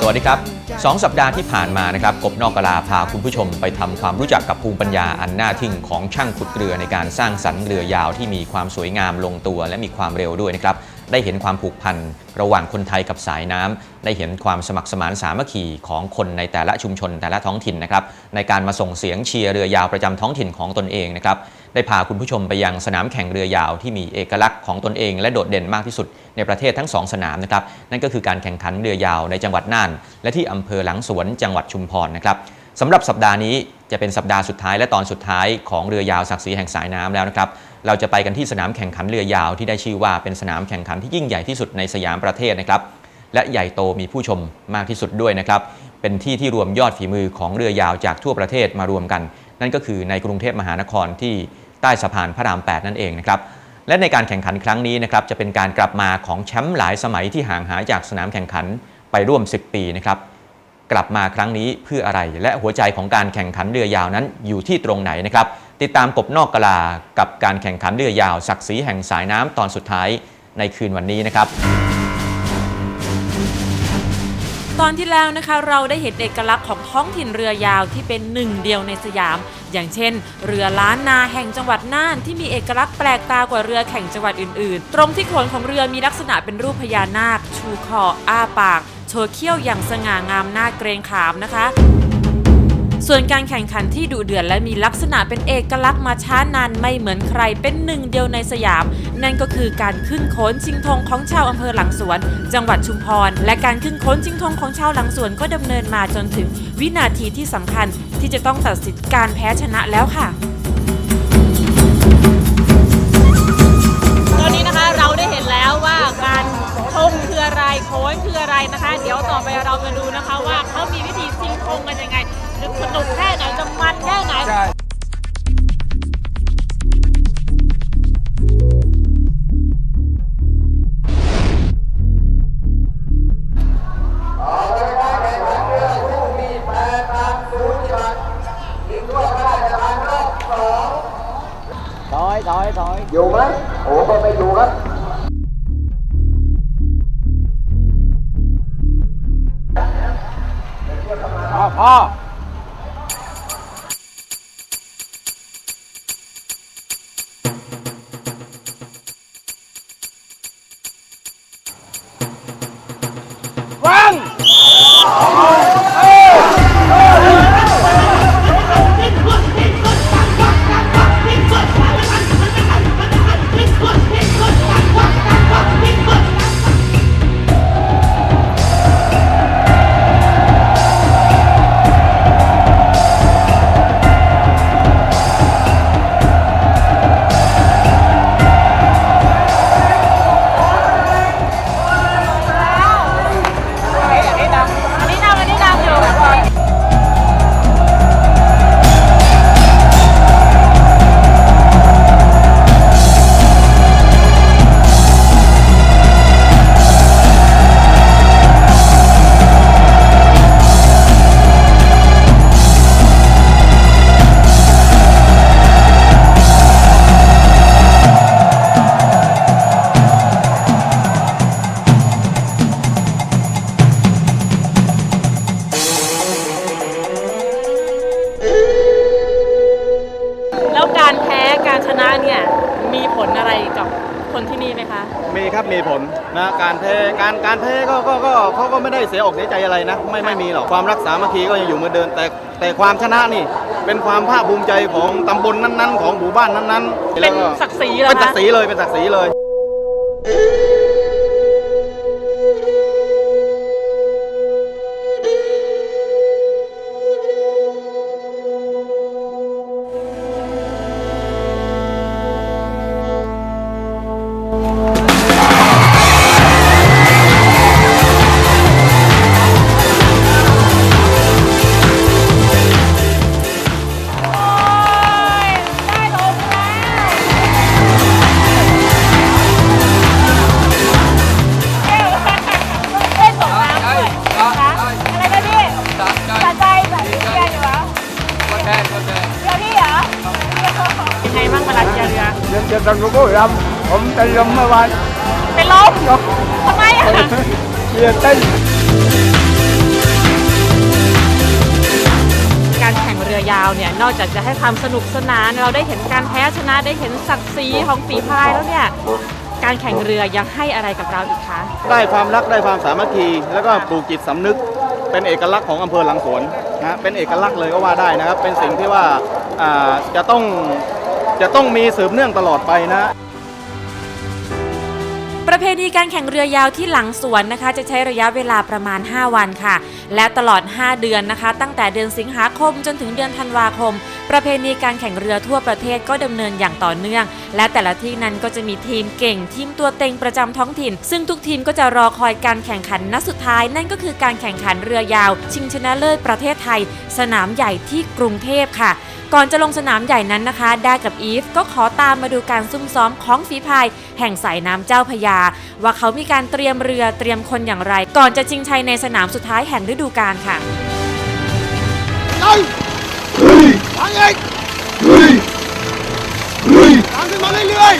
สวัสดีครับสองสัปดาห์ที่ผ่านมานะครับกบนอกกะลาพาคุณผู้ชมไปทำความรู้จักกับภูมิปัญญาอันน่าทึ่งของช่างขุดเรือในการสร้างสรรค์เรือยาวที่มีความสวยงามลงตัวและมีความเร็วด้วยนะครับ ได้เห็นความผูกพันระหว่างคนไทยกับสายน้ำได้เห็นความสมัครสมานสามัคคีของคนในแต่ละชุมชนแต่ละท้องถิ่นนะครับในการมาส่งเสียงเชียร์เรือยาวประจำท้องถิ่นของตนเองนะครับได้พาคุณผู้ชมไปยังสนามแข่งเรือยาวที่มีเอกลักษณ์ของตนเองและโดดเด่นมากที่สุดในประเทศทั้งสองสนามนะครับนั่นก็คือการแข่งขันเรือยาวในจังหวัดน่าน และที่อำเภอหลังสวนจังหวัดชุมพรนะครับ สำหรับสัปดาห์นี้จะเป็นสัปดาห์สุดท้ายและตอนสุดท้ายของเรือยาวศักดิ์ศรีแห่งสายน้ำแล้วนะครับ เราจะไปกันที่สนามแข่งขันเรือยาวที่ได้ชื่อว่าเป็นสนามแข่งขันที่ยิ่งใหญ่ที่สุดในสยามประเทศนะครับ และใหญ่โตมีผู้ชมมากที่สุดด้วยนะครับ เป็นที่ที่รวมยอดฝีมือของเรือยาวจากทั่วประเทศมารวมกัน นั่นก็คือในกรุงเทพมหานครที่ใต้สะพานพระราม 8 นั่นเองนะครับ และในการแข่งขันครั้งนี้นะครับจะเป็นการกลับมาของแชมป์หลายสมัยที่ห่างหายจากสนามแข่งขันไปร่วม 10 ปีนะครับ กลับมาครั้งนี้เพื่ออะไร และหัวใจของการแข่งขันเรือยาวนั้นอยู่ที่ตรงไหนนะครับ ติดตามกบนอกกะลากับการแข่งขันเรือยาว ศักดิ์ศรีแห่งสายน้ำตอนสุดท้ายในคืนวันนี้นะครับ ตอนที่แล้วนะคะเราได้เห็นเอกลักษณ์ของท้องถิ่นเรือยาวที่เป็นหนึ่งเดียวในสยาม อย่างเช่น เรือล้านนาแห่งจังหวัดน่านที่มีเอกลักษณ์แปลกตากว่าเรือแข่งจังหวัดอื่นๆ ตรงที่โขนของเรือมีลักษณะเป็นรูปพญานาค ชูคออ้าปาก โชว์เขี้ยวอย่างสง่างามน่าเกรงขามนะคะ ส่วนการแข่งขันที่ดุเดือดและมีลักษณะเป็นเอกลักษณ์มาช้านานไม่เหมือนใครเป็นหนึ่งเดียวในสยาม นั่นก็คือการขึ้นโขนชิงธงของชาวอำเภอหลังสวน จังหวัดชุมพร และการขึ้นโขนชิงธงของชาวหลังสวนก็ดำเนินมาจนถึงวินาทีที่สำคัญที่จะต้องตัดสินการแพ้ชนะแล้วค่ะตอนนี้นะคะเราได้เห็นแล้วว่าการ งคืออะไรโขนคืออะไรนะคะ เดี๋ยวต่อไปเรามาดูนะคะว่าเขามีวิธีชิงธงกันยังไงจะสนุกแค่ไหนจะมันแค่ไหนอยู่ไหมโอ้ก็ไม่อยู่ครับ อั นะเนี่ยมีผลอะไรกับคนที่นี่ไหมคะ มีครับมีผลนะการแพ้การการแพ้ก็ก็ก็เขาก็ไม่ได้เสียอกเสียใจอะไรนะ ไม่ไม่มีหรอกความรักสามัคคีก็ยังอยู่เหมือนเดิมแต่แต่ความชนะนี่ เป็นความภาคภูมิใจของตำบลนั้นๆ ของหมู่บ้านนั้นๆเป็แล้วนก็ศักดิ์ศรีเหรอเป็นศักคะดิ์ศรีเลยเป็นศักดิ์ศรีเลย ตอนกูรำผมเป็นลมเมื่อวานเป็นลมทำไมอะเชียร์เต้นการแข่งเรือยาวเนี่ยนอกจากจะให้ความสนุกสนาน เราได้เห็นการแพ้ชนะได้เห็นศักดิ์ศรีของฝีพายแล้วเนี่ยการแข่งเรือยังให้อะไรกับเราอีกคะได้ความรักได้ความสามัคคี แล้วก็ปลูกจิตสำนึก เป็นเอกลักษณ์ของอำเภอหลังสวนนะเป็นเอกลักษณ์เลยก็ว่าได้นะครับ เป็นสิ่งที่ว่าอ่าจะต้อง จะต้องมีสืบเนื่องตลอดไปนะ ประเพณีการแข่งเรือยาวที่หลังสวนนะคะ จะใช้ระยะเวลาประมาณ 5 วันค่ะ และตลอด 5 เดือนนะคะ ตั้งแต่เดือนสิงหาคมจนถึงเดือนธันวาคม ประเพณีการแข่งเรือทั่วประเทศก็ดำเนินอย่างต่อเนื่อง และแต่ละที่นั้นก็จะมีทีมเก่งทีมตัวเต็งประจำท้องถิ่น ซึ่งทุกทีมก็จะรอคอยการแข่งขันนัดสุดท้าย นั่นก็คือการแข่งขันเรือยาว ชิงชนะเลิศประเทศไทย สนามใหญ่ที่กรุงเทพค่ะก่อนจะลงสนามใหญ่นั้นนะคะ ได้กับอีฟก็ขอตามมาดูการซุ่มซ้อมของฝีพาย แห่งสายน้ำเจ้าพยา ว่าเขามีการเตรียมเรือเตรียมคนอย่างไร ก่อนจะชิงชัยในสนามสุดท้ายแห่งฤดูกาลค่ะ ভাঙাই ভাঙাই ভাঙাই